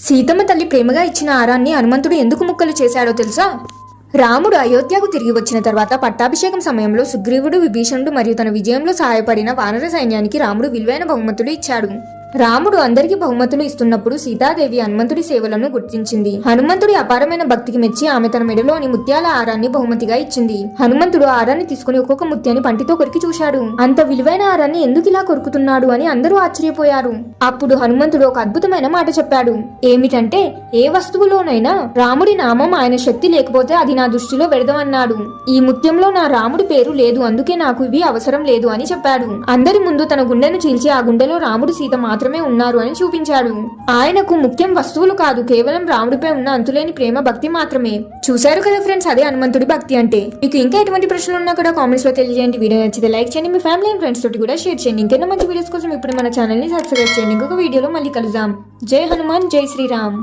సీతమ్మ తల్లి ప్రేమగా ఇచ్చిన ఆరాన్ని హనుమంతుడు ఎందుకు ముక్కలు చేశాడో తెలుసా? రాముడు అయోధ్యకు తిరిగి వచ్చిన తర్వాత పట్టాభిషేకం సమయంలో సుగ్రీవుడు విభీషణుడు మరియు తన విజయంలో సహాయపడిన వానర సైన్యానికి రాముడు విలువైన బహుమతులు ఇచ్చాడు. రాముడు అందరికీ బహుమతులు ఇస్తున్నప్పుడు సీతాదేవి హనుమంతుడి సేవలను గుర్తించింది. హనుమంతుడి అపారమైన భక్తికి మెచ్చి ఆమె తన మెడలోని ముత్యాల ఆరాన్ని బహుమతిగా ఇచ్చింది. హనుమంతుడు ఆరాన్ని తీసుకుని ఒక్కొక్క ముత్యాన్ని పంటితో కొరికి చూశాడు. అంత విలువైన ఆరాన్ని ఎందుకు ఇలా కొరుకుతున్నాడు అని అందరూ ఆశ్చర్యపోయారు. అప్పుడు హనుమంతుడు ఒక అద్భుతమైన మాట చెప్పాడు. ఏమిటంటే ఏ వస్తువులోనైనా రాముడి నామం ఆయన శక్తి లేకపోతే అది నా దృష్టిలో పెడదామన్నాడు ఈ ముత్యంలో నా రాముడి పేరు లేదు అందుకే నాకు ఇవి అవసరం లేదు అని చెప్పాడు. అందరి ముందు తన గుండెను చీల్చి ఆ గుండెలో రాముడు సీత మాత్రం మాత్రమే ఉన్నారు అని చూపించాడు. ఆయనకు ముఖ్యం వస్తువులు కాదు కేవలం రాముడిపై ఉన్న అంతులేని ప్రేమ భక్తి మాత్రమే. చూశారు కదా ఫ్రెండ్స్ అదే హనుమంతుడి భక్తి అంటే. మీకు ఇంకా ఎటువంటి ప్రశ్నలు ఉన్నా కూడా కామెంట్స్లో తెలియజేయండి. వీడియో నచ్చితే లైక్ చేయండి. మీ ఫ్యామిలీ అండ్ ఫ్రెండ్స్ తోటి కూడా షేర్ చేయండి. ఇంకెన్నో మంచి వీడియోస్ కోసం ఇప్పుడు మన ఛానల్ని సబ్స్క్రైబ్ చేయండి. ఇంకొక వీడియోలో మళ్ళీ కలుద్దాం. జై హనుమాన్ జై శ్రీరామ్.